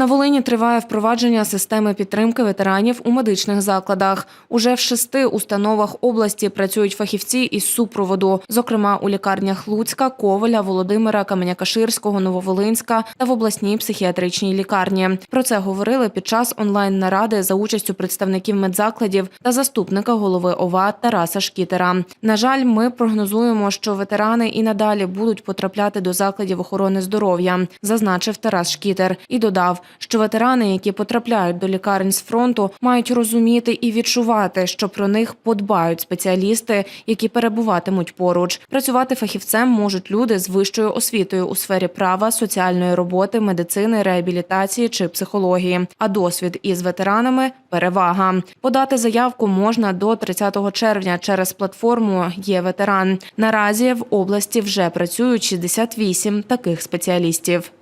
На Волині триває впровадження системи підтримки ветеранів у медичних закладах. Уже в шести установах області працюють фахівці із супроводу, зокрема у лікарнях Луцька, Коваля, Володимира, Каменя-Каширського, Нововолинська та в обласній психіатричній лікарні. Про це говорили під час онлайн-наради за участю представників медзакладів та заступника голови ОВА Тараса Шкітера. На жаль, ми прогнозуємо, що ветерани і надалі будуть потрапляти до закладів охорони здоров'я, зазначив Тарас Шкітер і додав, що ветерани, які потрапляють до лікарень з фронту, мають розуміти і відчувати, що про них подбають спеціалісти, які перебуватимуть поруч. Працювати фахівцем можуть люди з вищою освітою у сфері права, соціальної роботи, медицини, реабілітації чи психології. А досвід із ветеранами перевага. Подати заявку можна до 30 червня через платформу Є ветеран. Наразі в області вже працюють 68 таких спеціалістів.